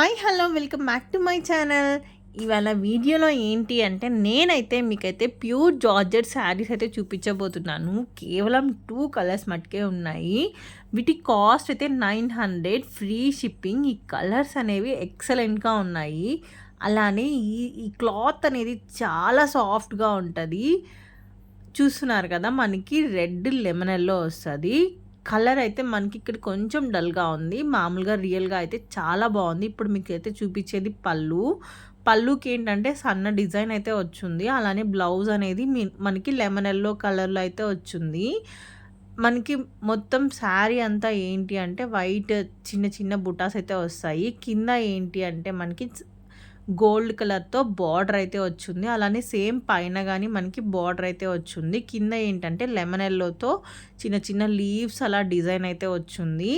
Hi hello welcome back to my channel. ఇవాళ వీడియోలో ఏంటి అంటే నేనైతే మీకైతే ప్యూర్ జార్జెట్ శారీస్ అయితే చూపించబోతున్నాను. కేవలం టూ కలర్స్ మట్టుకే ఉన్నాయి. వీటి కాస్ట్ అయితే నైన్ హండ్రెడ్ ఫ్రీ షిప్పింగ్ ఈ కలర్స్ అనేవి ఎక్సలెంట్గా ఉన్నాయి. అలానే ఈ ఈ క్లాత్ అనేది చాలా సాఫ్ట్గా ఉంటుంది. చూస్తున్నారు కదా మనకి రెడ్ లెమన్ ఎల్లో వస్తుంది. కలర్ అయితే మనకి ఇక్కడ కొంచెం డల్గా ఉంది. మామూలుగా రియల్గా అయితే చాలా బాగుంది. ఇప్పుడు మీకు అయితే చూపించేది పళ్ళు. పళ్ళుకి ఏంటంటే సన్న డిజైన్ అయితే వచ్చింది. అలానే బ్లౌజ్ అనేది మనకి లెమన్ ఎల్లో కలర్లో అయితే వచ్చింది. మనకి మొత్తం శారీ అంతా ఏంటి అంటే వైట్ చిన్న చిన్న బుటాస్ అయితే వస్తాయి. కింద ఏంటి అంటే మనకి గోల్డ్ కలర్తో బార్డర్ అయితే వచ్చింది. అలానే సేమ్ పైన కానీ మనకి బార్డర్ అయితే వచ్చింది. కింద ఏంటంటే లెమన్ ఎల్లోతో చిన్న చిన్న లీవ్స్ అలా డిజైన్ అయితే వచ్చింది.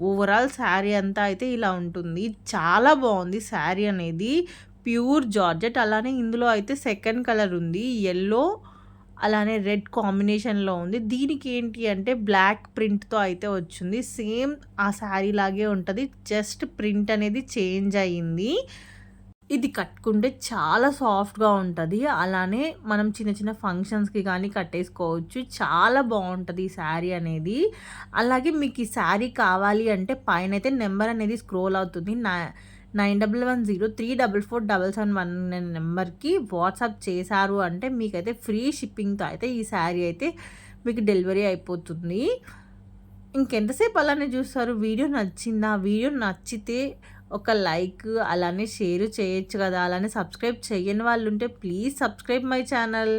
ఓవరాల్ శారీ అంతా అయితే ఇలా ఉంటుంది. చాలా బాగుంది శారీ అనేది. Pure georgette. అలానే ఇందులో అయితే సెకండ్ కలర్ ఉంది. ఎల్లో అలానే రెడ్ కాంబినేషన్లో ఉంది. దీనికి ఏంటి అంటే బ్లాక్ ప్రింట్తో అయితే వచ్చింది. సేమ్ ఆ శారీ లాగే ఉంటుంది. జస్ట్ ప్రింట్ అనేది చేంజ్ అయ్యింది ఇది కట్టుకుంటే చాలా సాఫ్ట్గా ఉంటుంది. అలానే మనం చిన్న చిన్న ఫంక్షన్స్కి కానీ కట్టేసుకోవచ్చు. చాలా బాగుంటుంది ఈ శారీ అనేది. అలాగే మీకు ఈ శారీ కావాలి అంటే పైన అయితే నెంబర్ అనేది స్క్రోల్ అవుతుంది. నా nine double one zero three double four double seven one నెంబర్కి వాట్సాప్ చేశారు అంటే మీకైతే ఫ్రీ షిప్పింగ్తో అయితే ఈ శారీ అయితే మీకు డెలివరీ అయిపోతుంది. ఇంకెంతసేపు అలానే చూస్తారు? వీడియో నచ్చిందా? వీడియో నచ్చితే ఒక లైక్ అలానే షేర్ చేయొచ్చు కదా అలానే సబ్స్క్రైబ్ చేయని వాళ్ళు ఉంటే ప్లీజ్ సబ్స్క్రైబ్ మై ఛానల్.